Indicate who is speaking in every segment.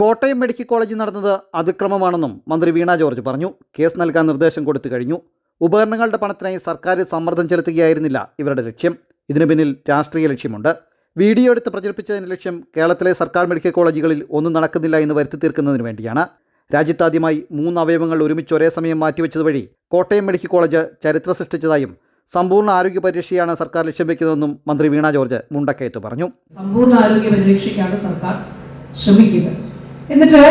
Speaker 1: Kottayam medical കോളേജിൽ നടന്നത് അതിക്രമമാണെന്നും മന്ത്രി വീണ ജോർജ് പറഞ്ഞു. കേസ് നൽകാൻ നിർദ്ദേശം കൊടുത്തു കഴിഞ്ഞു. ഉപകരണങ്ങളുടെ പണത്തിനായി സർക്കാർ സമ്മർദ്ദം ചെലുത്തുകയായിരുന്നില്ല ഇവരുടെ ലക്ഷ്യം. ഇതിനു പിന്നിൽ രാഷ്ട്രീയ ലക്ഷ്യമുണ്ട്. വീഡിയോ എടുത്ത് പ്രചരിപ്പിച്ചതിന്റെ ലക്ഷ്യം കേരളത്തിലെ സർക്കാർ മെഡിക്കൽ കോളേജുകളിൽ ഒന്നും നടക്കുന്നില്ല എന്ന് വരുത്തി തീർക്കുന്നതിന് വേണ്ടിയാണ്. രാജ്യത്താദ്യമായി മൂന്ന് അവയവങ്ങൾ ഒരുമിച്ച് ഒരേ സമയം മാറ്റിവെച്ചത് വഴി കോട്ടയം മെഡിക്കൽ കോളേജ് ചരിത്രം സൃഷ്ടിച്ചതായും സമ്പൂർണ ആരോഗ്യ പരിരക്ഷയാണ് സർക്കാർ ലക്ഷ്യം വയ്ക്കുന്നതെന്നും മന്ത്രി വീണ ജോർജ് മുണ്ടക്കയത്ത് പറഞ്ഞു.
Speaker 2: സമ്പൂർണ ആരോഗ്യ പരിരക്ഷയ്ക്കാണ് സർക്കാർ ശ്രമിക്കുന്നത്. എന്നിട്ട്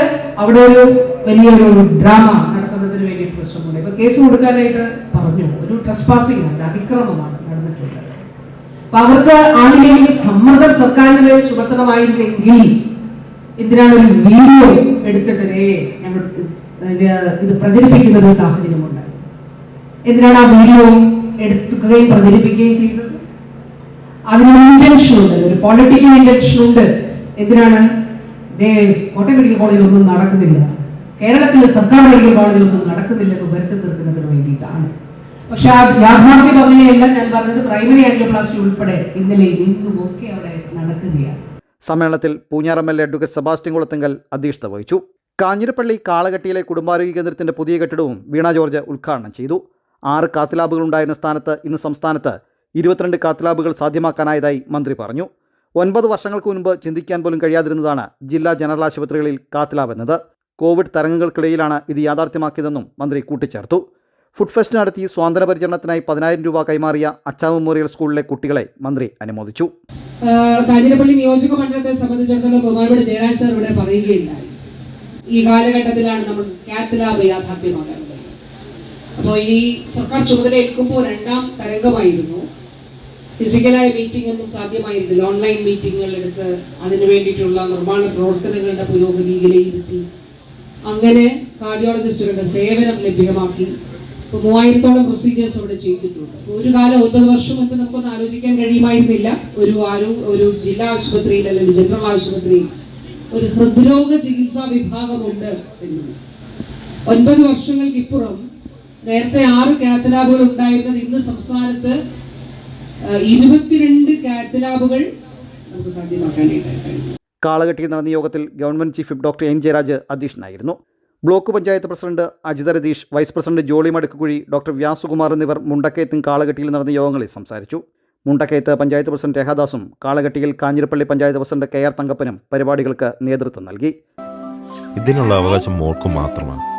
Speaker 2: അവിടെ ഒരു വലിയൊരു ഡ്രാമ നടത്തുന്നതിന് വേണ്ടിയിട്ടുള്ള ശ്രമമുണ്ട്. ഇപ്പൊ കേസ് കൊടുക്കാനായിട്ട് പറഞ്ഞു. ഒരു ട്രസ്പാസിംഗ് ആണ് അതിക്രമമാണ് നടന്നിട്ടുള്ളത്. അപ്പൊ അവർക്ക് ആണെങ്കിലും സമ്മർദ്ദം സർക്കാരിന് ചുമത്തണമായിരുന്നെങ്കിൽ എന്തിനാണ് ഒരു വീഡിയോ എടുത്തിട്ടേ ഞങ്ങൾ ഇത് പ്രചരിപ്പിക്കുന്ന ഒരു സാഹചര്യമുണ്ട്? എന്തിനാണ് ആ വീഡിയോ എടുക്കുകയും പ്രചരിപ്പിക്കുകയും ചെയ്തത്? അതിനൊരു ഇന്റൻഷൻ ഉണ്ട് ഒരു പൊളിറ്റിക്കൽ ഇന്റൻഷൻ ഉണ്ട്. എന്തിനാണ് കോട്ടയം മെഡിക്കൽ കോളേജിൽ ഒന്നും നടക്കുന്നില്ല. കേരളത്തിലെ സർക്കാർ മെഡിക്കൽ കോളേജിൽ ഒന്നും നടക്കുന്നില്ല എന്ന് വരുത്തി തീർക്കുന്നതിന് വേണ്ടിയിട്ടാണ്. പക്ഷെ ആ യാഥാർത്ഥ്യം അങ്ങനെയല്ല ഞാൻ പറഞ്ഞത്. പ്രൈമറി ആൻജിയോപ്ലാസ്റ്റി ഉൾപ്പെടെ ഇന്നലെ ഇന്നും ഒക്കെ അവിടെ നടക്കുകയാണ്.
Speaker 1: സമ്മേളനത്തിൽ Poonjar M L A advocate Sebastian Kulathingal അധ്യക്ഷത വഹിച്ചു. കാഞ്ഞിരപ്പള്ളി കാളകെട്ടിയിലെ കുടുംബാരോഗ്യ കേന്ദ്രത്തിന്റെ പുതിയ കെട്ടിടവും വീണ ജോർജ് ഉദ്ഘാടനം ചെയ്തു. ആറ് കാത്ത് ലാബുകൾ ഉണ്ടായിരുന്ന സ്ഥാനത്ത് ഇന്ന് സംസ്ഥാനത്ത് ഇരുപത്തിരണ്ട് കാത്ത് ലാബുകൾ സാധ്യമാക്കാനായതായി മന്ത്രി പറഞ്ഞു. ഒൻപത് വർഷങ്ങൾക്ക് മുൻപ് ചിന്തിക്കാൻ പോലും കഴിയാതിരുന്നതാണ് ജില്ലാ ജനറൽ ആശുപത്രികളിൽ കാത്തിലാവുന്നത് കോവിഡ് തരംഗങ്ങൾക്കിടയിലാണ് ഇത് യാഥാർത്ഥ്യമാക്കിയതെന്നും മന്ത്രി കൂട്ടിച്ചേർത്തു. ഫുഡ് ഫെസ്റ്റ് നടത്തി സ്വാതന്ത്ര്യ പരിചരണത്തിനായി പതിനായിരം രൂപ കൈമാറിയ അച്ചാ മെമ്മോറിയൽ സ്കൂളിലെ കുട്ടികളെ മന്ത്രി അനുമോദിച്ചു.
Speaker 3: കാഞ്ഞിരപ്പള്ളി നിയോജക മണ്ഡലത്തെ സംബന്ധിച്ചിടത്തോളം ബഹുമാനോട് ജയരാജ് സാർ ഇവിടെ പറയുകയുണ്ടായി. ഈ കാലഘട്ടത്തിലാണ് നമ്മൾ കാത്ത് ലാബ് യാഥാർത്ഥ്യമാക്കാൻ അപ്പോൾ ഈ സർക്കാർ ചുമതല ഏൽക്കുമ്പോൾ രണ്ടാം തരംഗമായിരുന്നു. ഫിസിക്കലായ മീറ്റിംഗ് ഒന്നും സാധ്യമായിരുന്നില്ല. ഓൺലൈൻ മീറ്റിങ്ങുകൾ എടുത്ത് അതിനു വേണ്ടിയിട്ടുള്ള നിർമ്മാണ പ്രവർത്തനങ്ങളുടെ പുരോഗതി വിലയിരുത്തി. അങ്ങനെ കാർഡിയോളജിസ്റ്റുകളുടെ സേവനം ലഭ്യമാക്കി. ഇപ്പൊ മൂവായിരത്തോളം പ്രൊസീജിയേഴ്സ് അവിടെ ചെയ്തിട്ടുണ്ട്. ഒരു കാലം ഒൻപത് വർഷം മുൻപ് നമുക്കൊന്ന് ആലോചിക്കാൻ കഴിയുമായിരുന്നില്ല. ഒരു ആരോ ഒരു ജില്ലാ ആശുപത്രിയിൽ അല്ലെങ്കിൽ ജനറൽ ആശുപത്രിയിൽ ഒരു ഹൃദ്രോഗ ചികിത്സാ വിഭാഗമുണ്ട് എന്ന് ഒൻപത് വർഷങ്ങൾക്കിപ്പുറം നേരത്തെ ആറ് കാത്തലാബുകൾ ഉണ്ടായിരുന്നത് ഇന്ന് സംസ്ഥാനത്ത് ഇരുപത്തിരണ്ട് കാറ്റലാബുകൾ നമുക്ക് സാധ്യമാക്കാനായിട്ട് കഴിഞ്ഞു.
Speaker 1: കാളകെട്ടിയിൽ നടന്ന യോഗത്തിൽ government chief doctor N Jayaraj അധ്യക്ഷനായിരുന്നു. Block panchayat president Ajitha Ratheesh vice president Jolly Madukkakuzhy doctor Vyasukumar എന്നിവർ മുണ്ടക്കയത്തും കാളകെട്ടിയിൽ നടന്ന യോഗങ്ങളിൽ സംസാരിച്ചു. മുണ്ടക്കയത്ത് പഞ്ചായത്ത് പ്രസിഡന്റ് രേഖാദാസും കാളകെട്ടിയിൽ Kanjirappally panchayat president K R തങ്കപ്പനും പരിപാടികൾക്ക് നേതൃത്വം നൽകി.
Speaker 4: ഇതിനുള്ള അവകാശം മോൾക്ക് മാത്രമാണ്.